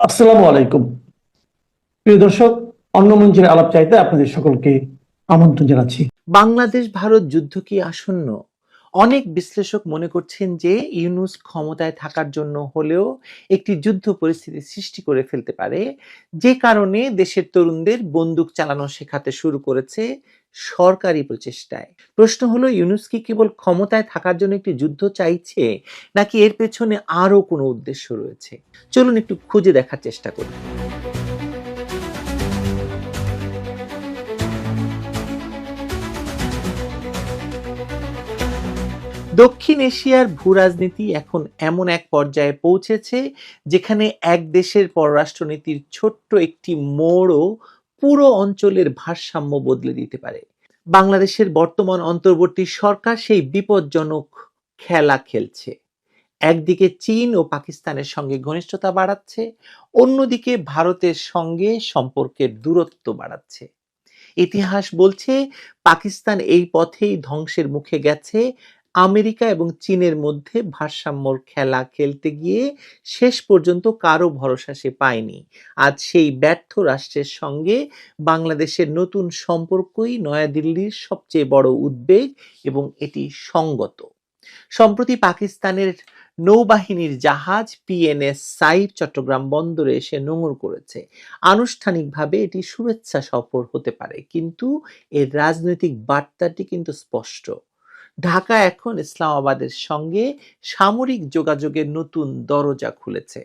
আসসালামু আলাইকুম। প্রিয় দর্শক, অন্য মঞ্চের আলাপ চাইতে আপনাদের সকলকে আমন্ত্রণ জানাচ্ছি। বাংলাদেশ ভারত যুদ্ধ কি আসন্ন? অনেক বিশ্লেষক মনে করছেন যে ইউনুস ক্ষমতায় থাকার জন্য হলেও একটি যুদ্ধ পরিস্থিতি সৃষ্টি করে ফেলতে পারে। যে কারণে দেশের তরুণদের বন্দুক চালানো শেখাতে শুরু করেছে সরকারি প্রচেষ্টায়। প্রশ্ন হলো, ইউনুস কি কেবল ক্ষমতায় থাকার জন্য একটি যুদ্ধ চাইছে, নাকি এর পেছনে আরও কোনো উদ্দেশ্য রয়েছে? চলুন একটু খুঁজে দেখার চেষ্টা করি। দক্ষিণ এশিয়ার ভূ রাজনীতি এখন এমন এক পর্যায়ে পৌঁছেছে, যেখানে এক দেশের পররাষ্ট্রনীতির ছোট্ট একটি মোড়ও পুরো অঞ্চলের ভারসাম্য বদলে দিতে পারে। বাংলাদেশের বর্তমান অন্তর্বর্তী সরকার সেই বিপজ্জনক খেলা খেলছে। একদিকে চীন ও পাকিস্তানের সঙ্গে ঘনিষ্ঠতা বাড়াচ্ছে, অন্যদিকে ভারতের সঙ্গে সম্পর্কের দূরত্ব বাড়াচ্ছে। ইতিহাস বলছে, পাকিস্তান এই পথেই ধ্বংসের মুখে গেছে আমেরিকা এবং চীনের মধ্যে ভারসাম্যর খেলা খেলতে গিয়ে শেষ পর্যন্ত কারও ভরসা সে পায়নি। আজ সেই ব্যর্থ রাষ্ট্রের সঙ্গে বাংলাদেশের নতুন সম্পর্কই নয়াদিল্লির সবচেয়ে বড় উদ্বেগ এবং এটি সঙ্গত। সম্প্রতি পাকিস্তানের নৌবাহিনীর জাহাজ পিএনএস সাইফ চট্টগ্রাম বন্দরে এসে নোঙর করেছে। আনুষ্ঠানিকভাবে এটি শুভেচ্ছা সফর হতে পারে, কিন্তু এর রাজনৈতিক বার্তাটি কিন্তু স্পষ্ট। ঢাকা এখন ইসলামাবাদের সঙ্গে সামরিক যোগাযোগের নতুন দরজা খুলেছে।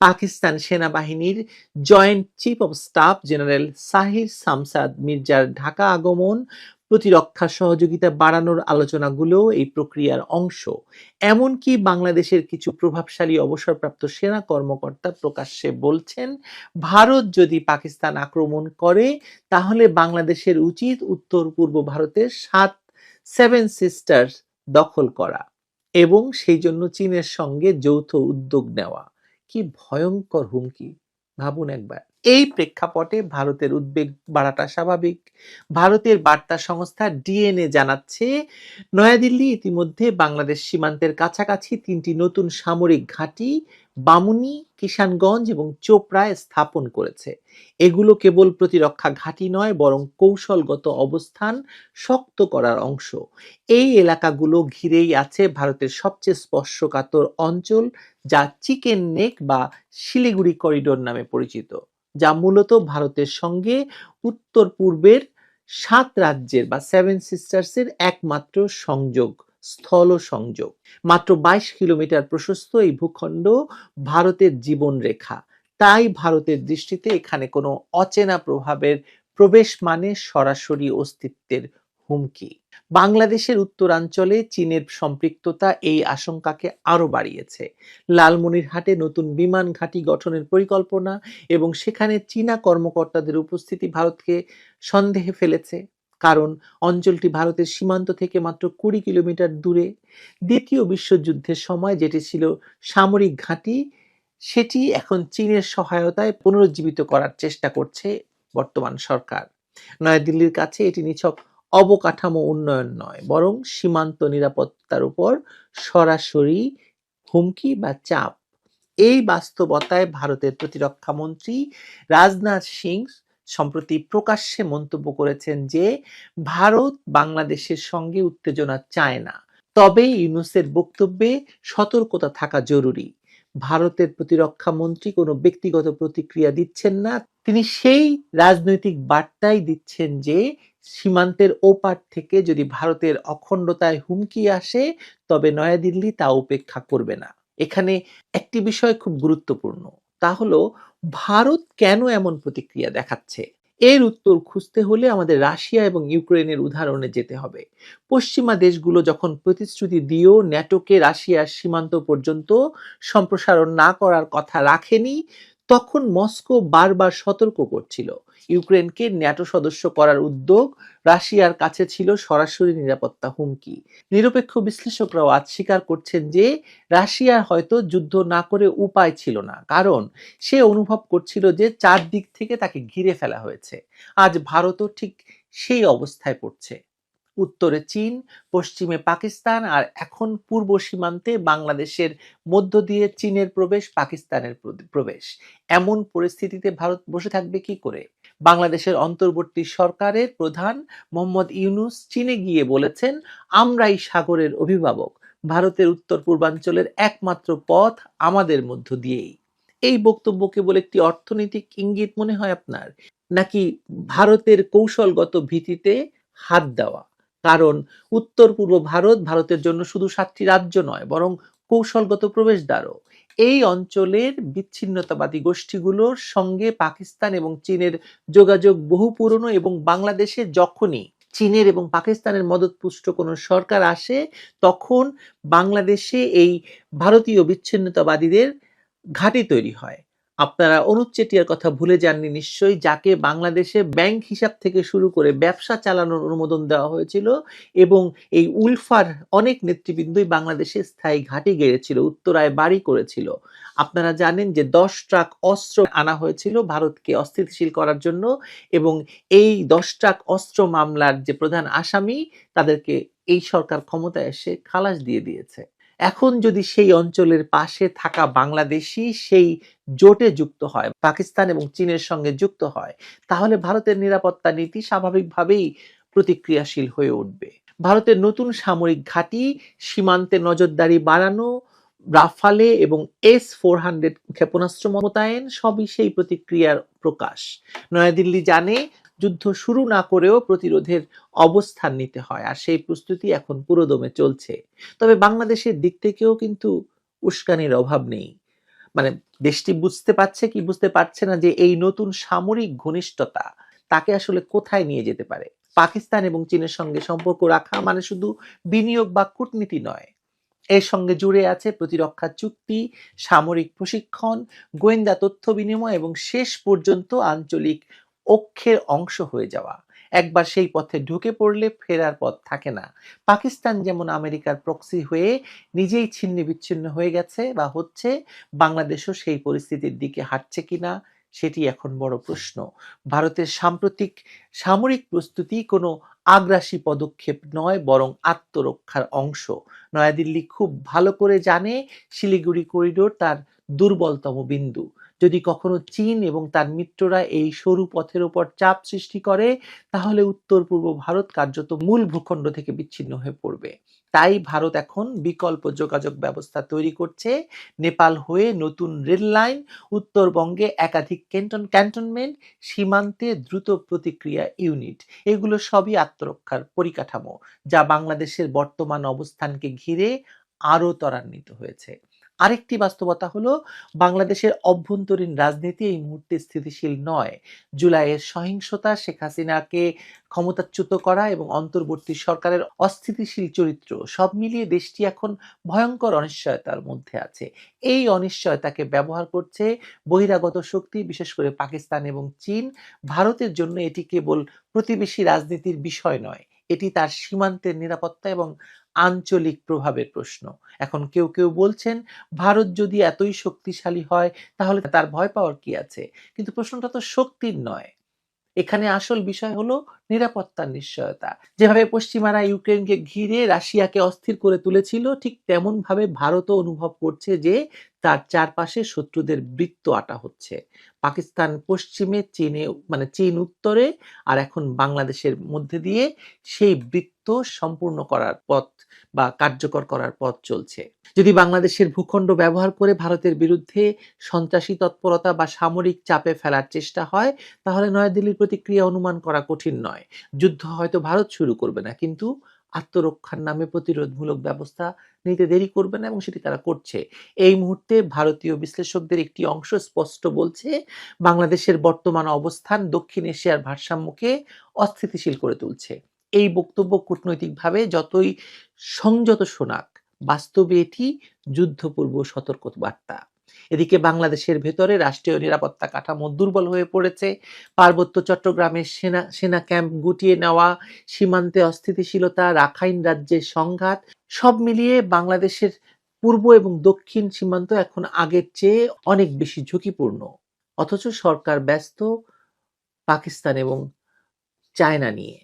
পাকিস্তান সেনাবাহিনীর joint chief of staff general Sahir Shamshad মির্জার ঢাকা আগমন, প্রতিরক্ষা সহযোগিতা বাড়ানোর আলোচনাগুলো এই প্রক্রিয়ার অংশ। এমনকি বাংলাদেশের কিছু প্রভাবশালী অবসরপ্রাপ্ত সেনা কর্মকর্তা প্রকাশ্যে বলছেন, ভারত যদি পাকিস্তান আক্রমণ করে, তাহলে বাংলাদেশের উচিত উত্তর পূর্ব ভারতের সাত সেভেন সিস্টার্স দখল করা এবং সেই জন্য চীনের সঙ্গে যৌথ উদ্যোগ নেওয়া। কি ভয়ঙ্কর হুমকি, ভাবুন একবার। এই প্রেক্ষাপটে ভারতের উদ্বেগ বাড়াটা স্বাভাবিক। ভারতের বার্তা সংস্থা ডিএনএ জানাচ্ছে, নয়াদিল্লি ইতিমধ্যে বাংলাদেশ সীমান্তের কাছাকাছি তিনটি নতুন সামরিক ঘাঁটি বামুনি, কিষানগঞ্জ এবং চোপড়ায় স্থাপন করেছে। এগুলো কেবল প্রতিরক্ষা ঘাঁটি নয়, বরং কৌশলগত অবস্থান শক্ত করার অংশ। এই এলাকাগুলো ঘিরেই আছে ভারতের সবচেয়ে স্পর্শকাতর অঞ্চল, যা চিকেন নেক বা শিলিগুড়ি করিডোর নামে পরিচিত, যা মূলত ভারতের সঙ্গে উত্তর পূর্বের সাত রাজ্যের বা সেভেন সিস্টার্সের একমাত্র সংযোগ। স্থল সংযোগ মাত্র বাইশ কিলোমিটার প্রশস্ত এই ভূখণ্ড ভারতের জীবনরেখা। তাই ভারতের দৃষ্টিতে এখানে কোনো অচেনা প্রভাবের প্রবেশ মানে সরাসরি অস্তিত্বের হুমকি। বাংলাদেশের উত্তরাঞ্চলে চীনের সম্পৃক্ততা এই আশঙ্কাকে আরও বাড়িয়েছে। লালমনিরহাটে নতুন বিমান ঘাঁটি গঠনের পরিকল্পনা এবং সেখানে চীনা কর্মকর্তাদের উপস্থিতি ভারতকে সন্দেহে ফেলেছে। কারণ অঞ্চলটি ভারতের সীমান্ত থেকে মাত্র কুড়ি কিলোমিটার দূরে। দ্বিতীয় বিশ্বযুদ্ধের সময় যেটি ছিল সামরিক ঘাঁটি, সেটি এখন চীনের সহায়তায় পুনরুজ্জীবিত করার চেষ্টা করছে বর্তমান সরকার। নয়াদিল্লির কাছে এটি নিছক অবকাঠামো উন্নয়ন নয়, বরং সীমান্ত নিরাপত্তার উপর সরাসরি হুমকি বা চাপ। এই বাস্তবতায় ভারতের প্রতিরক্ষা মন্ত্রী রাজনাথ সিং সম্প্রতি প্রকাশ্যে মন্তব্য করেছেন যে, ভারত বাংলাদেশের সঙ্গে উত্তেজনা চায় না। তবে ইউনুসের বক্তব্যে সতর্কতা থাকা জরুরি। ভারতের প্রতিরক্ষা মন্ত্রী কোনো ব্যক্তিগত প্রতিক্রিয়া দিচ্ছেন না। তিনি সেই রাজনৈতিক বার্তাই দিচ্ছেন যে, সীমান্তের ওপার থেকে যদি ভারতের অখণ্ডতায় হুমকি আসে, তবে নয়াদিল্লি তা উপেক্ষা করবে না। এখানে একটি বিষয় খুব গুরুত্বপূর্ণ। তা হলো, ভারত কেন এমন প্রতিক্রিয়া দেখাচ্ছে? এর উত্তর খুঁজতে হলে আমাদের রাশিয়া এবং ইউক্রেনের উদাহরণে যেতে হবে। পশ্চিমা দেশগুলো যখন প্রতিশ্রুতি দিয়েও ন্যাটোকে রাশিয়ার সীমান্ত পর্যন্ত সম্প্রসারণ না করার কথা রাখেনি তখন মস্কো বারবার সতর্ক করছিল। ইউক্রেনকে ন্যাটো সদস্য করার উদ্যোগ রাশিয়ার কাছে ছিল সরাসরি নিরাপত্তা হুমকি। নিরপেক্ষ বিশ্লেষকরাও আজ স্বীকার করছেন যে রাশিয়ার হয়তো যুদ্ধ না করে উপায় ছিল না, কারণ সে অনুভব করছিল যে চারদিক থেকে তাকে ঘিরে ফেলা হয়েছে। আজ ভারতও ঠিক সেই অবস্থায় পড়ছে। উত্তরে চীন, পশ্চিমে পাকিস্তান আর এখন পূর্ব সীমান্তে বাংলাদেশের মধ্য দিয়ে চীনের প্রবেশ, পাকিস্তানের প্র- প্রবেশ। এমন পরিস্থিতিতে ভারত বসে থাকবে কি করে? বাংলাদেশের অন্তর্বর্তী সরকারের প্রধান মোহাম্মদ ইউনুস চীনে গিয়ে বলেছেন, আমরাই সাগরের অভিভাবক। ভারতের উত্তর পূর্বাঞ্চলের একমাত্র পথ আমাদের মধ্য দিয়েই। এই বক্তব্য কেবল একটি অর্থনৈতিক ইঙ্গিত মনে হয় আপনার? নাকি ভারতের কৌশলগত ভিত্তিতে হাত দেওয়া? কারণ উত্তর পূর্ব ভারত ভারতের জন্য শুধু সাতটি রাজ্য নয়, বরং কৌশলগত প্রবেশদ্বারও। এই অঞ্চলের বিচ্ছিন্নতাবাদী গোষ্ঠীগুলোর সঙ্গে পাকিস্তান এবং চীনের যোগাযোগ বহু পুরনো এবং বাংলাদেশে যখনই চীনের এবং পাকিস্তানের মদতপুষ্ট কোনো সরকার আসে, তখন বাংলাদেশে এই ভারতীয় বিচ্ছিন্নতাবাদীদের ঘাঁটি তৈরি হয়। আপনারা অনুপ চেটিয়ার কথা ভুলে যাননি নিশ্চয়ই, যাকে বাংলাদেশে ব্যাংক হিসাব থেকে শুরু করে ব্যবসা চালানোর অনুমোদন দেওয়া হয়েছিল এবং এই উলফার অনেক নেতৃবৃন্দই বাংলাদেশে স্থায়ী ঘাঁটি গেড়েছিল, উত্তরায় বাড়ি করেছিল। আপনারা জানেন যে দশ ট্রাক অস্ত্র আনা হয়েছিল ভারতকে অস্থিতিশীল করার জন্য এবং এই দশ ট্রাক অস্ত্র মামলার যে প্রধান আসামি, তাদেরকে এই সরকার ক্ষমতায় এসে খালাস দিয়ে দিয়েছে। এখন যদি সেই অঞ্চলের পাশে থাকা বাংলাদেশি সেই জোটে যুক্ত হয়, পাকিস্তান এবং চীনের সঙ্গে যুক্ত হয়, তাহলে ভারতের নিরাপত্তা নীতি স্বাভাবিকভাবেই প্রতিক্রিয়াশীল হয়ে উঠবে। ভারতের নতুন সামরিক ঘাঁটি, সীমান্তে নজরদারি বাড়ানো, রাফালে এবং এস ফোর হান্ড্রেড ক্ষেপণাস্ত্র মোতায়েন, সবই সেই প্রতিক্রিয়ার প্রকাশ। নয়াদিল্লি জানে যুদ্ধ শুরু না করেও প্রতিরোধের অবস্থান নিতে হয়, আর সেই প্রস্তুতি এখন পুরোদমে চলছে। তবে বাংলাদেশের দিক থেকেও কিন্তু উস্কানির অভাব নেই। মানে দেশটি বুঝতে পারছে কি বুঝতে পারছে না যে এই নতুন সামরিক ঘনিষ্ঠতা তাকে আসলে কোথায় নিয়ে যেতে পারে? পাকিস্তান এবং চীনের সঙ্গে সম্পর্ক রাখা মানে শুধু বিনিয়োগ বা কূটনীতি নয়। এর সঙ্গে জুড়ে আছে প্রতিরক্ষা চুক্তি, সামরিক প্রশিক্ষণ, গোয়েন্দা তথ্য বিনিময় এবং শেষ পর্যন্ত আঞ্চলিক অক্ষের অংশ হয়ে যাওয়া। একবার সেই পথে ঢুকে পড়লে ফেরার পথ থাকে না। পাকিস্তান যেমন আমেরিকার প্রক্সি হয়ে নিজেই ছিন্ন বিচ্ছিন্ন হয়ে গেছে বা হচ্ছে বাংলাদেশও সেই পরিস্থিতির দিকে হাঁটছে কিনা সেটি এখন বড় প্রশ্ন। ভারতের সাম্প্রতিক সামরিক প্রস্তুতি কোনো আগ্রাসী পদক্ষেপ নয়, বরং আত্মরক্ষার অংশ। নয়াদিল্লি খুব ভালো করে জানে শিলিগুড়ি করিডোর তার দুর্বলতম বিন্দু। যদি কখনো চীন এবং তার মিত্ররা এই সরু পথের ওপর চাপ সৃষ্টি করে, তাহলে উত্তর পূর্ব ভারত কার্যত মূল ভূখণ্ড থেকে বিচ্ছিন্ন হয়ে পড়বে। তাই ভারত এখন বিকল্প যোগাযোগ ব্যবস্থা তৈরি করছে। নেপাল হয়ে নতুন রেল লাইন, উত্তরবঙ্গে একাধিক ক্যান্টন, ক্যান্টনমেন্ট, সীমান্তে দ্রুত প্রতিক্রিয়া ইউনিট। এগুলো সবই আত্মরক্ষার পরিকাঠামো, যা বাংলাদেশের বর্তমান অবস্থানকে ঘিরে আরও ত্বরান্বিত হয়েছে। আরেকটি বাস্তবতা হলো, বাংলাদেশের অভ্যন্তরীণ রাজনীতি এই মুহূর্তে স্থিতিশীল নয়। জুলাইয়ের সহিংসতা, শেখ হাসিনাকে ক্ষমতাচ্যুত করা এবং অন্তর্বর্তী সরকারের অস্থিতিশীল চরিত্র, সব মিলিয়ে দেশটি এখন ভয়ঙ্কর অনিশ্চয়তার মধ্যে আছে। এই অনিশ্চয়তাকে ব্যবহার করছে বহিরাগত শক্তি, বিশেষ করে পাকিস্তান এবং চীন। ভারতের জন্য এটি কেবল প্রতিবেশী রাজনীতির বিষয় নয়, এটি তার সীমান্তের নিরাপত্তা এবং আঞ্চলিক প্রভাবের প্রশ্ন। এখন কেউ কেউ বলছেন, ভারত যদি এতই শক্তিশালী হয়, তাহলে তার ভয় পাওয়ার কি আছে? কিন্তু প্রশ্নটা তো শক্তির নয়। এখানে আসল বিষয় হলো নিরাপত্তার নিশ্চয়তা। যেভাবে পশ্চিমারা ইউক্রেনকে ঘিরে রাশিয়াকে অস্থির করে তুলেছিল, ঠিক তেমন ভাবে ভারতও অনুভব করছে যে তার চারপাশে শত্রুদের বৃত্ত আটা হচ্ছে। পাকিস্তান পশ্চিমে, চীনে মানে চীন উত্তরে আর এখন বাংলাদেশের মধ্যে দিয়ে সেই বৃত্ত সম্পূর্ণ করার পথ বা কার্যকর করার পথ চলছে। যদি বাংলাদেশের ভূখণ্ড ব্যবহার করে ভারতের বিরুদ্ধে সন্ত্রাসী তৎপরতা বা সামরিক চাপে ফেলার চেষ্টা হয়, তাহলে নয়াদিল্লির প্রতিক্রিয়া অনুমান করা কঠিন নয়। যুদ্ধ হয়তো ভারত শুরু করবে না, কিন্তু আত্মরক্ষার নামে প্রতিরোধমূলক ব্যবস্থা নিতে দেরি করবে না এবং সেটি তারা করছে। এই মুহূর্তে ভারতীয় বিশ্লেষকদের একটি অংশ স্পষ্ট বলছে, বাংলাদেশের বর্তমান অবস্থান দক্ষিণ এশিয়ার ভারসাম্যকে অস্থিতিশীল করে তুলছে। এই বক্তব্য কূটনৈতিকভাবে যতই সংযত শোনাক, বাস্তবে এটি যুদ্ধপূর্ব সতর্ক বার্তা এদিকে বাংলাদেশের ভেতরে রাষ্ট্রীয় নিরাপত্তা কাঠামো দুর্বল হয়ে পড়েছে। পার্বত্য চট্টগ্রামের সেনা সেনা ক্যাম্প গুটিয়ে নেওয়া, সীমান্তে অস্থিতিশীলতা, রাখাইন রাজ্যের সংঘাত, সব মিলিয়ে বাংলাদেশের পূর্ব এবং দক্ষিণ সীমান্ত এখন আগের চেয়ে অনেক বেশি ঝুঁকিপূর্ণ। অথচ সরকার ব্যস্ত পাকিস্তান এবং চায়না নিয়ে।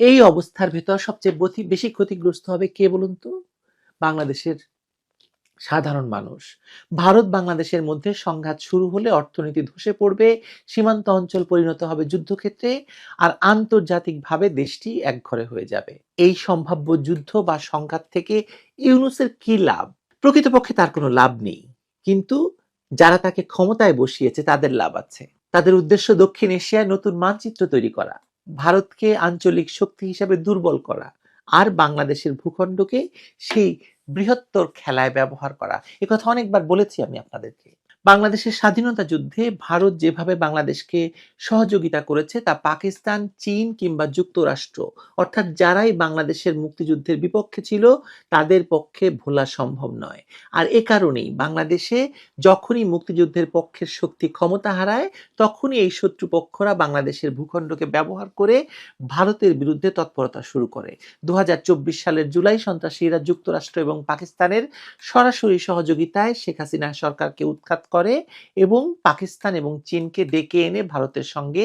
এই অবস্থার ভেতর সবচেয়ে বেশি ক্ষতিগ্রস্ত হবে কে বলুন তো? বাংলাদেশের সাধারণ মানুষ। ভারত বাংলাদেশের মধ্যে সংঘাত শুরু হলে অর্থনীতি ধসে পড়বে, সীমান্ত অঞ্চল পরিণত হবে যুদ্ধক্ষেত্রে, আর আন্তর্জাতিকভাবে দেশটি একঘরে হয়ে যাবে। এই সম্ভাব্য যুদ্ধ বা সংঘাত থেকে ইউনুসের কি লাভ? প্রকৃতপক্ষে তার কোনো লাভ নেই। কিন্তু যারা তাকে ক্ষমতায় বসিয়েছে, তাদের লাভ আছে। তাদের উদ্দেশ্য দক্ষিণ এশিয়ায় নতুন মানচিত্র তৈরি করা। ভারতকে আঞ্চলিক শক্তি হিসাবে দুর্বল করা। আর বাংলাদেশের ভূখণ্ডকে সেই বৃহত্তর খেলায় ব্যবহার করা। কথা অনেকবার বলেছি আমি আপনাদেরকে। বাংলাদেশের স্বাধীনতা যুদ্ধে ভারত যেভাবে বাংলাদেশকে সহযোগিতা করেছে, তা পাকিস্তান, চীন কিংবা যুক্তরাষ্ট্র, অর্থাৎ যারাই বাংলাদেশের মুক্তিযুদ্ধের বিপক্ষে ছিল, তাদের পক্ষে ভোলা সম্ভব নয়। আর এ কারণেই বাংলাদেশে যখনই মুক্তিযুদ্ধের পক্ষের শক্তি ক্ষমতা হারায়, তখনই এই শত্রুপক্ষরা বাংলাদেশের ভূখণ্ডকে ব্যবহার করে ভারতের বিরুদ্ধে তৎপরতা শুরু করে। দু হাজার চব্বিশ সালের জুলাই সন্ত্রাসীরা যুক্তরাষ্ট্র এবং পাকিস্তানের সরাসরি সহযোগিতায় শেখ হাসিনা সরকারকে উৎখাত করে। এবং পাকিস্তান এবং চীনকে ডেকে এনে ভারতের সঙ্গে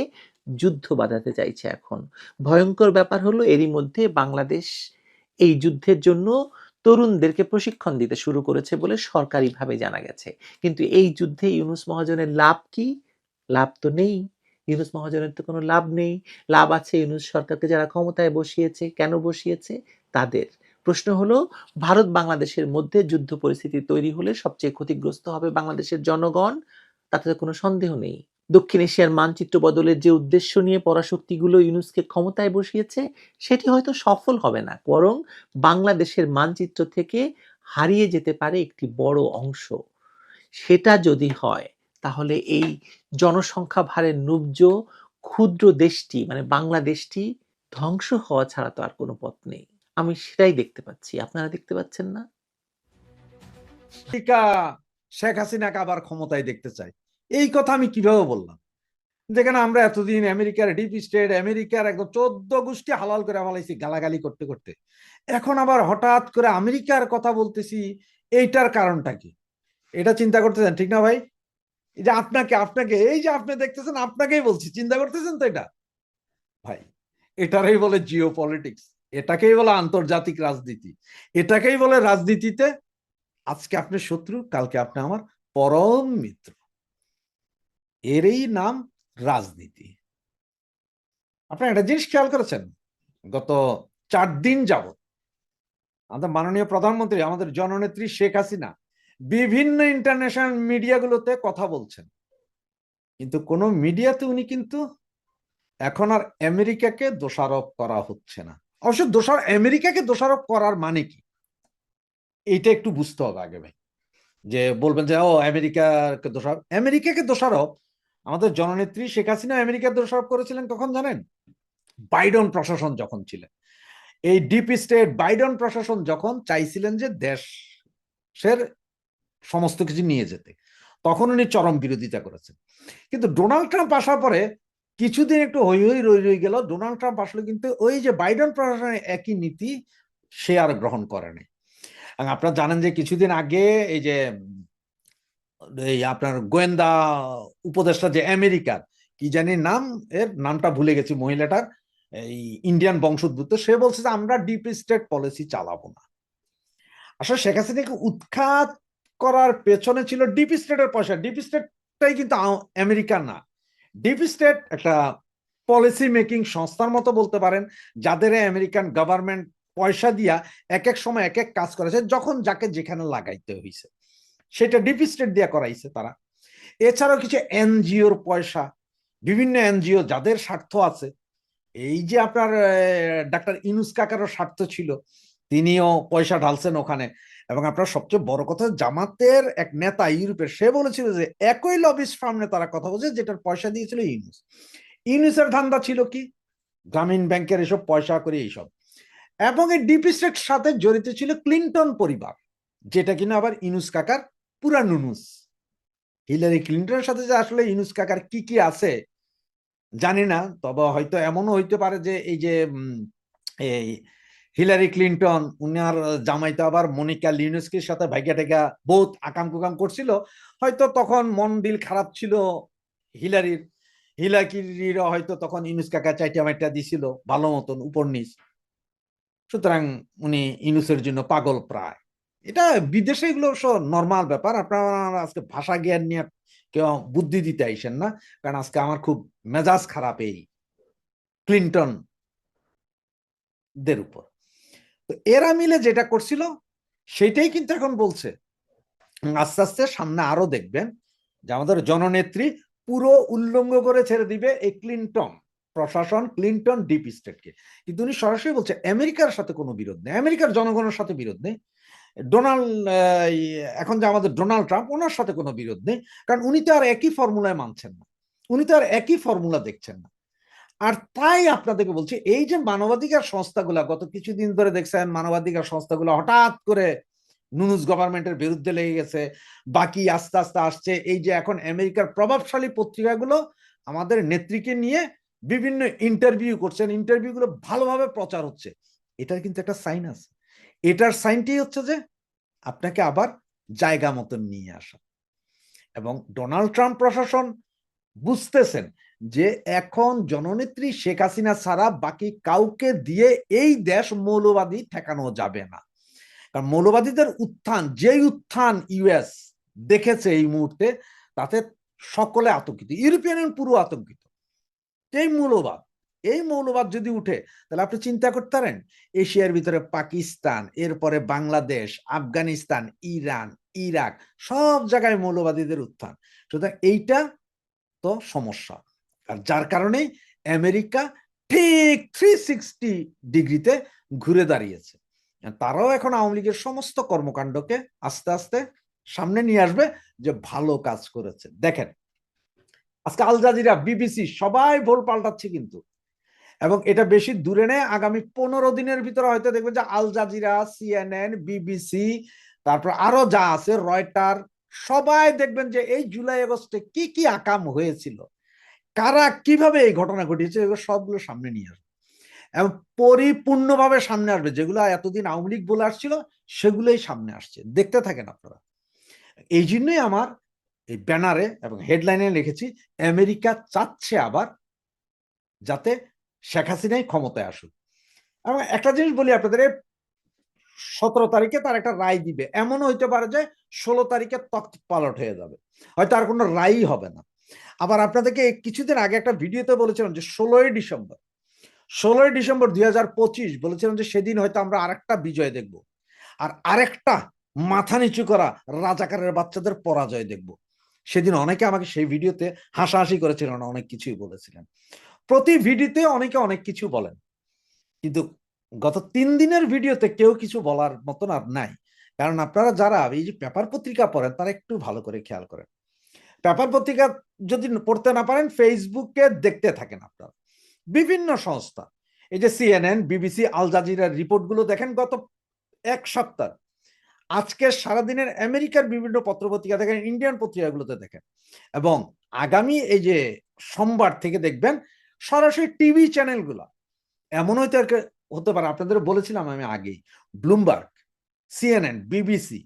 যুদ্ধ বাঁধাতে চাইছে এখন। ভয়ঙ্কর ব্যাপার হলো এরই মধ্যে বাংলাদেশ এই যুদ্ধের জন্য তরুণদেরকে প্রশিক্ষণ দিতে শুরু করেছে বলে সরকারিভাবে জানা গেছে। কিন্তু এই যুদ্ধে ইউনুস মহাজনের লাভ কি? লাভ তো নেই। ইউনুস মহাজনের তো কোনো লাভ নেই। লাভ আছে ইউনুস সরকারকে যারা ক্ষমতায় বসিয়েছে, কেন বসিয়েছে? তাদের। প্রশ্ন হলো, ভারত বাংলাদেশের মধ্যে যুদ্ধ পরিস্থিতি তৈরি হলে সবচেয়ে ক্ষতিগ্রস্ত হবে বাংলাদেশের জনগণ? তাতে কোনো সন্দেহ নেই। দক্ষিণ এশিয়ার মানচিত্র বদলের যে উদ্দেশ্য নিয়ে পরাশক্তিগুলো ইউনুসকে ক্ষমতায় বসিয়েছে, সেটি হয়তো সফল হবে না, বরং বাংলাদেশের মানচিত্র থেকে হারিয়ে যেতে পারে একটি বড় অংশ। সেটা যদি হয়, তাহলে এই জনসংখ্যা ভারের নুব্জ, ক্ষুদ্র দেশটি মানে বাংলাদেশটি, ধ্বংস হওয়া ছাড়া তো আর কোনো পথ নেই। আমি সেটাই দেখতে পাচ্ছি। আপনারা দেখতে পাচ্ছেন না? শেখ হাসিনাকে আবার ক্ষমতায় দেখতে চাই। এই কথা আমি কীভাবে বললাম? যেখানে আমরা এতদিন আমেরিকার ডিপ স্টেট, আমেরিকার একদম চোদ্দ গোষ্ঠী হালাল করে ফেলাইছি গালাগালি করতে করতে। এখন আবার হঠাৎ করে আমেরিকার কথা বলতেছি, এইটার কারণটা কি? এটা চিন্তা করতেছেন, ঠিক না ভাই? এই যে আপনাকে আপনাকে, এই যে আপনি দেখতেছেন, আপনাকেই বলছি, চিন্তা করতেছেন তো এটা? ভাই, এটারই বলে জিও পলিটিক্স এটাকেই বলে আন্তর্জাতিক রাজনীতি। এটাকেই বলে রাজনীতিতে আজকে আপনি শত্রু, কালকে আপনি আমার পরম মিত্র। এরই নাম রাজনীতি। আপনি একটা জিনিস খেয়াল করেছেন? গত চার দিন যাবত আমাদের মাননীয় প্রধানমন্ত্রী, আমাদের জননেত্রী শেখ হাসিনা বিভিন্ন ইন্টারন্যাশনাল মিডিয়াগুলোতে কথা বলছেন। কিন্তু কোন মিডিয়াতে উনি কিন্তু এখন আর আমেরিকাকে দোষারোপ করা হচ্ছে না। অবশ্য দোষার আমেরিকাকে দোষারোপ করার মানে কি? এইটা একটু বুঝতে হবে আগে ভাই। যে বলবেন যে, ও, আমেরিকাকে দোষারোপ আমেরিকাকে দোষারোপ? আমাদের জননেত্রী শেখ হাসিনা আমেরিকার দোষারোপ করেছিলেন কখন জানেন? বাইডন প্রশাসন যখন ছিলেন। এই ডিপ স্টেট বাইডন প্রশাসন যখন চাইছিলেন যে দেশের সমস্ত কিছু নিয়ে যেতে, তখন উনি চরম বিরোধিতা করেছেন। কিন্তু ডোনাল্ড ট্রাম্প আসার পরে কিছুদিন একটু হই হই রই রই গেল। ডোনাল্ড ট্রাম্প আসলে কিন্তু ওই যে বাইডেন প্রশাসনের একই নীতি সে আর গ্রহণ করেনি আপনারা জানেন যে কিছুদিন আগে এই যে, এই আপনার গোয়েন্দা উপদেষ্টা যে আমেরিকার, কি জানি নাম, এর নামটা ভুলে গেছি মহিলাটার, এই ইন্ডিয়ান বংশোদ্ভূত, সে বলছে যে আমরা ডিপ স্টেট পলিসি চালাবো না। আসলে শেখ হাসিনাকে উৎখাত করার পেছনে ছিল ডিপ স্টেটের পয়সা। ডিপ স্টেটটাই কিন্তু আমেরিকা না। ডিপ স্টেট একটা পলিসি মেকিং সংস্থার মতো বলতে পারেন, যাদের আমেরিকান গভর্নমেন্ট পয়সা দিয়া এক এক সময় এক এক কাজ করেছে, যখন যাকে যেখানে লাগাইতে হয়েছে সেটা ডিপ স্টেট দিয়া করাইছে তারা। এছাড়াও কিছু এনজিওর পয়সা, বিভিন্ন এনজিও যাদের স্বার্থ আছে, এই যে আপনার ডাক্তার ইনুস কাকারও স্বার্থ ছিল, তিনিও পয়সা ঢালছেন ওখানে। এবং আপনার সবচেয়ে বড় কথা, জামাতের এক নেতা ইউরোপের, সে বলেছিল যে একই লবিস ফার্মে তারা কথা বলছে, যেটার পয়সা দিয়েছিল ইউনুস। ইউনুসের ধান্দা ছিল কি? গ্রামীণ ব্যাংকের এসব পয়সা করে এইসব। এবং এই ডিপ স্টেট সাথে জড়িত ছিল ক্লিন্টন পরিবার, যেটা কিনা আবার ইনুস কাকার পুরা নুনুস হিলারি ক্লিন্টনের সাথে যে আসলে ইনুস কাকার কি কি আছে, জানি না, তবে হয়তো এমনও হইতে পারে যে এই যে এই হিলারি ক্লিন্টন উনার জামাইতো আবার মনিকা লিউনেস্কির সাথে ভাইগা টেগা বহুত আকাম কুকাম করছিল। হয়তো তখন মন দিল খারাপ ছিল হিলারির হিলাকিরিরা হয়তো তখন ইনুস কাকা চাইটা মাইটা দিছিল ভালো মতন উপর নিচ। সুতরাং উনি ইনুসের জন্য পাগল প্রায়। এটা বিদেশে এগুলো নর্মাল ব্যাপার। আপনারা আজকে ভাষা জ্ঞান নিয়ে কেউ বুদ্ধি দিতে আইসেন না। কারণ আজকে আমার খুব মেজাজ খারাপ এই ক্লিন্টন দের উপর। তো এরা মিলে যেটা করছিল, সেটাই কিন্তু এখন বলছে। আস্তে আস্তে সামনে আরও দেখবেন যে আমাদের জননেত্রী পুরো উল্লঙ্ঘ করে ছেড়ে দিবে এই ক্লিন্টন, প্রশাসন ক্লিন্টন ডিপ স্টেটকে। কিন্তু উনি সরাসরি বলছে, আমেরিকার সাথে কোনো বিরোধ নেই, আমেরিকার জনগণের সাথে বিরোধ নেই। ডোনাল্ড এখন যে আমাদের ডোনাল্ড ট্রাম্প, ওনার সাথে কোনো বিরোধ নেই। কারণ উনি তো আর একই ফর্মুলায় মানছেন না। উনি তো আর একই ফর্মুলা দেখছেন না। আর তাই আপনাদেরকে বলছি, এই যে মানবাধিকার সংস্থাগুলা, গত কিছুদিন ধরে দেখছেন মানবাধিকার সংস্থাগুলো হঠাৎ করে নুনুস গভর্নমেন্টের বিরুদ্ধে লেগে গেছে, বাকি আস্তে আস্তে আসছে। এই যে এখন আমেরিকার প্রভাবশালী পত্রিকাগুলো আমাদের নেত্রীকে নিয়ে বিভিন্ন ইন্টারভিউ করছেন ইন্টারভিউ গুলো ভালোভাবে প্রচার হচ্ছে। এটার কিন্তু একটা সাইন আছে। এটার সাইনটি হচ্ছে যে আপনাকে আবার জায়গা মতন নিয়ে আসা। এবং ডোনাল্ড ট্রাম্প প্রশাসন বুঝতেছেন যে এখন জননেত্রী শেখ হাসিনা ছাড়া বাকি কাউকে দিয়ে এই দেশ মৌলবাদী ঠেকানো যাবে না। কারণ মৌলবাদীদের উত্থান, যেই উত্থান ইউএস দেখেছে এই মুহূর্তে, তাতে সকলে আতঙ্কিত, ইউরোপিয়ান পুরো আতঙ্কিত। এই মৌলবাদ এই মৌলবাদ যদি উঠে, তাহলে আপনি চিন্তা করতে পারেন, এশিয়ার ভিতরে পাকিস্তান, এরপরে বাংলাদেশ, আফগানিস্তান, ইরান, ইরাক, সব জায়গায় মৌলবাদীদের উত্থান। সুতরাং এইটা তো সমস্যা। আর যার কারণে আমেরিকা ঠিক থ্রি সিক্সটি ডিগ্রিতে ঘুরে দাঁড়িয়েছে। তারাও এখন আওয়ামী লীগের সমস্ত কর্মকাণ্ডকে আস্তে আস্তে সামনে নিয়ে আসবে যে ভালো কাজ করেছে। দেখেন, আজকে আল জাজিরা, বিবিসি সবাই ভোল পাল্টাচ্ছে কিন্তু। এবং এটা বেশি দূরে নেই আগামী পনেরো দিনের ভিতরে হয়তো দেখবেন যে আল জাজিরা সিএনএন বিবিসি তারপর আরও যা আছে, রয়টার, সবাই দেখবেন যে এই জুলাই আগস্টে কি কি আকাম হয়েছিল। কারা কীভাবে এই ঘটনা ঘটিয়েছে, এগুলো সবগুলো সামনে নিয়ে আসবে। এবং পরিপূর্ণভাবে সামনে আসবে, যেগুলো এতদিন আওয়ামী লীগ বলে আসছিল, সেগুলোই সামনে আসছে। দেখতে থাকেন আপনারা। এই জন্যই আমার এই ব্যানারে এবং হেডলাইনে লিখেছি, আমেরিকা চাচ্ছে আবার যাতে শেখ হাসিনাই ক্ষমতায় আসুক। এবং একটা জিনিস বলি আপনাদের সতেরো তারিখে তার একটা রায় দিবে। এমনও হইতে পারে যে ষোলো তারিখে তখ্ত পালট হয়ে যাবে। হয়তো আর কোনো রায়ই হবে না। আবার আপনাদেরকে কিছুদিন আগে একটা ভিডিওতে বলেছিলাম যে ষোলোই ডিসেম্বর ষোলোই ডিসেম্বর দুই হাজার পঁচিশ বলেছিলাম যে সেদিন হয়তো আমরা আরেকটা বিজয় দেখব আর আরেকটা মাথা নিচু করা রাজাকারের বাচ্চাদের পরাজয় দেখব। সেদিন অনেকে আমাকে সেই ভিডিওতে হাসাহাসি করেছিলেন, অনেক কিছুই বলেছিলেন। প্রতি ভিডিওতে অনেকে অনেক কিছু বলেন, কিন্তু গত তিন দিনের ভিডিওতে কেউ কিছু বলার মতন আর নাই। কারণ আপনারা যারা এই যে পেপার পত্রিকা পড়েন, তারা একটু ভালো করে খেয়াল করেন। পেপার পত্রিকা যদি পড়তে না পারেন ফেসবুকে দেখতে থাকেন আপনারা। বিভিন্ন সংস্থা, এই যে সিএনএন বিবিসি আল জাজিরার রিপোর্টগুলো দেখেন গত এক সপ্তাহ। আজকে সারাদিনের আমেরিকার বিভিন্ন পত্রপত্রিকা দেখেন ইন্ডিয়ান পত্রিকাগুলোতে দেখেন। এবং আগামী এই যে সোমবার থেকে দেখবেন, সরাসরি টিভি চ্যানেলগুলো। এমন হয়তো হতে পারে আপনাদের বলেছিলাম আমি আগেই Bloomberg CNN BBC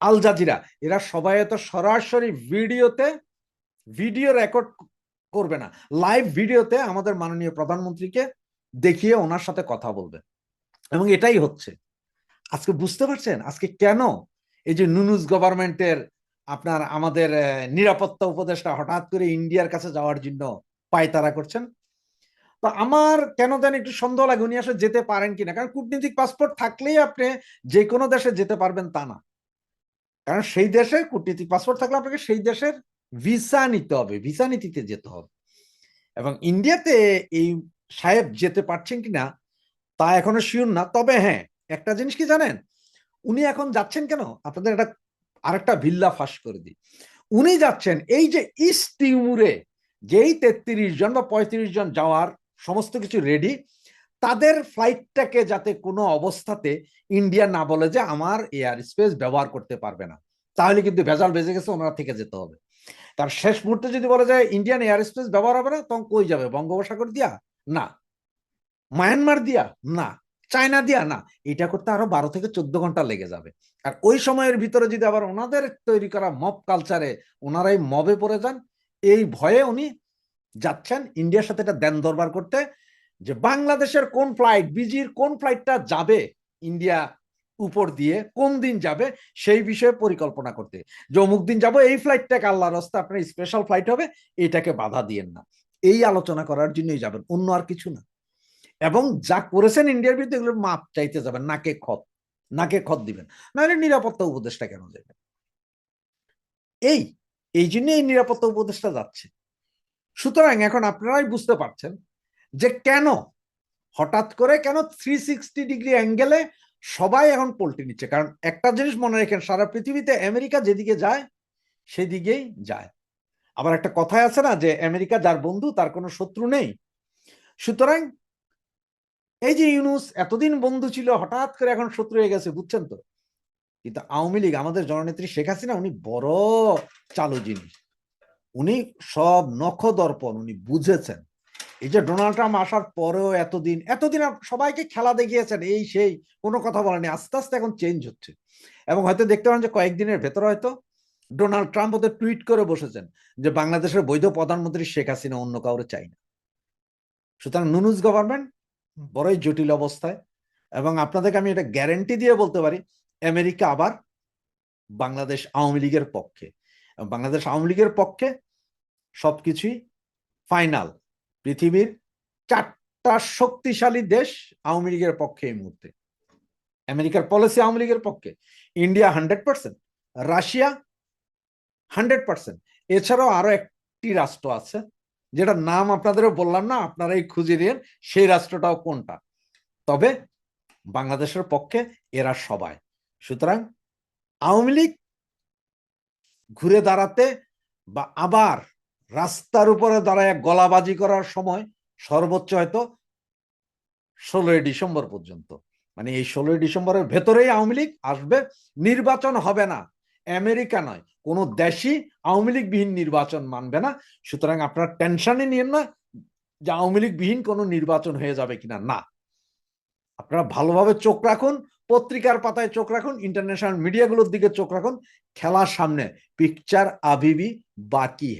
Al Jazeera, এরা সবাই তো সরাসরি ভিডিওতে, ভিডিও রেকর্ড করবে না। লাইভ ভিডিওতে আমাদের মাননীয় প্রধানমন্ত্রীকে দেখিয়ে ওনার সাথে কথা বলবে। এবং এটাই হচ্ছে। আজকে বুঝতে পারছেন? আজকে কেন এই যে নুনুস গভর্নমেন্টের আপনার আমাদের নিরাপত্তা উপদেষ্টা হঠাৎ করে ইন্ডিয়ার কাছে যাওয়ার জন্য পায়তারা করছেন? তো আমার কেন জানি একটু সন্দেহ লাগে, উনি আসলে যেতে পারেন কিনা? কারণ কূটনীতিক পাসপোর্ট থাকলেই আপনি যে কোনো দেশে যেতে পারবেন তা না। কারণ সেই দেশে কূটনীতিক পাসপোর্ট থাকলে আপনাকে সেই দেশের ভিসা নিতে হবে ভিসা নীতিতে যেতে হবে। এবং ইন্ডিয়াতে এই সাহেব যেতে পারছেন কিনা তা এখনও শিওর না। তবে হ্যাঁ একটা জিনিস কি জানেন? উনি এখন যাচ্ছেন কেন? আপনাদের একটা, আরেকটা ভিল্লা ফাঁস করে দিই। উনি যাচ্ছেন এই যে ইস্ট তিমুরে, যেই তেত্রিশ জন বা পঁয়ত্রিশ জন যাওয়ার সমস্ত কিছু রেডি তাদের ফ্লাইটটাকে যাতে কোনো অবস্থাতে ইন্ডিয়া না বলে যে আমার এয়ার স্পেস ব্যবহার করতে পারবে না। তাহলে কিন্তু ভেজাল বেজে গেছে, ওনারা থেকে যেতে হবে। তার শেষ মুহূর্তে যদি বলা যায় ইন্ডিয়ান এয়ার স্পেস ব্যবহার হবে না, তখন কই যাবে? বঙ্গোপসাগর দিয়া? না। মায়ানমার দিয়া? না। চায়না দিয়া? না। এটা করতে আরও বারো থেকে চোদ্দ ঘণ্টা লেগে যাবে। আর ওই সময়ের ভিতরে যদি আবার ওনাদের তৈরি করা মব কালচারে ওনারাই মবে পড়ে যান, এই ভয়ে উনি যাচ্ছেন ইন্ডিয়ার সাথে এটা দেন দরবার করতে। যে বাংলাদেশের কোন ফ্লাইট বিজির কোন ফ্লাইটটা যাবে ইন্ডিয়া উপর দিয়ে, কোন দিন যাবে, সেই বিষয়ে পরিকল্পনা করতে। যে অমুক দিন যাব, এই ফ্লাইটটাকে আল্লাহর রাস্তা আপনার স্পেশাল ফ্লাইট হবে, এটাকে বাধা দিয়েন না। এই আলোচনা করার জন্যই যাবেন, অন্য আর কিছু না। এবং যা করেছেন ইন্ডিয়ার বিরুদ্ধে এগুলোর মাপ চাইতে যাবেন, নাকে খত নাকে খত দিবেন। নাহলে নিরাপত্তা উপদেষ্টা কেন যাবেন এই এই জন্য এই নিরাপত্তা উপদেষ্টা যাচ্ছে। সুতরাং এখন আপনারাই বুঝতে পারছেন যে কেন? হঠাৎ করে কেন থ্রি সিক্সটি ডিগ্রি অ্যাঙ্গেলে সবাই এখন পল্টি নিচ্ছে? কারণ একটা জিনিস মনে রেখেন, সারা পৃথিবীতে আমেরিকা যেদিকে যায়, সেদিকেই যায়। আবার একটা কথায় আছে না, যে আমেরিকা যার বন্ধু, তার কোনো শত্রু নেই। সুতরাং এই যে ইউনুস এতদিন বন্ধু ছিল, হঠাৎ করে এখন শত্রু হয়ে গেছে, বুঝছেন তো? কিন্তু আওয়ামী লীগ, আমাদের জননেত্রী শেখ হাসিনা, উনি বড় চালু জিনিস। উনি সব নখ দর্পণ উনি বুঝেছেন। এই যে ডোনাল্ড ট্রাম্প আসার পরেও এতদিন এতদিন সবাইকে খেলা দেখিয়েছেন, এই সেই, কোনো কথা বলেনি। আস্তে আস্তে এখন চেঞ্জ হচ্ছে। এবং হয়তো দেখতে পারেন যে কয়েকদিনের ভেতরে হয়তো ডোনাল্ড ট্রাম্প ওদের টুইট করে বসেছেন যে বাংলাদেশের বৈধ প্রধানমন্ত্রী শেখ হাসিনা, অন্য কাউরে চাই না। সুতরাং নুনুজ গভর্নমেন্ট বড়ই জটিল অবস্থায়। এবং আপনাদেরকে আমি এটা গ্যারেন্টি দিয়ে বলতে পারি, আমেরিকা আবার বাংলাদেশ আওয়ামী লীগের পক্ষে। বাংলাদেশ আওয়ামী লীগের পক্ষে সবকিছুই ফাইনাল পৃথিবীর চারটা শক্তিশালী দেশ আওয়ামী লীগের পক্ষে এই মুহূর্তে। আমেরিকার পলিসি আওয়ামী লীগের পক্ষে। India hundred percent Russia hundred percent এছাড়াও আরও একটি রাষ্ট্র আছে যেটা নাম আপনাদেরও বললাম না, আপনারাই খুঁজে দিন সেই রাষ্ট্রটাও কোনটা? তবে বাংলাদেশের পক্ষে এরা সবাই। সুতরাং আওয়ামী লীগ ঘুরে দাঁড়াতে বা আবার রাস্তার উপরে দাঁড়ায় গলাবাজি করার সময় সর্বোচ্চ হয়তো ষোলোই ডিসেম্বর পর্যন্ত। মানে এই ষোলোই ডিসেম্বরের ভেতরেই আওয়ামী লীগ আসবে, নির্বাচন হবে না। আমেরিকা নয়, কোনো দেশই আওয়ামী লীগবিহীন নির্বাচন মানবে না। সুতরাং আপনার টেনশনে নিয়েন না যে আওয়ামী লীগ বিহীন কোনো নির্বাচন হয়ে যাবে কিনা, না। আপনারা ভালোভাবে চোখ রাখুন, পত্রিকার পাতায় চোখ রাখুন ইন্টারন্যাশনাল মিডিয়াগুলোর দিকে চোখ রাখুন, খেলার সামনে পিকচার আবিবি বাকি।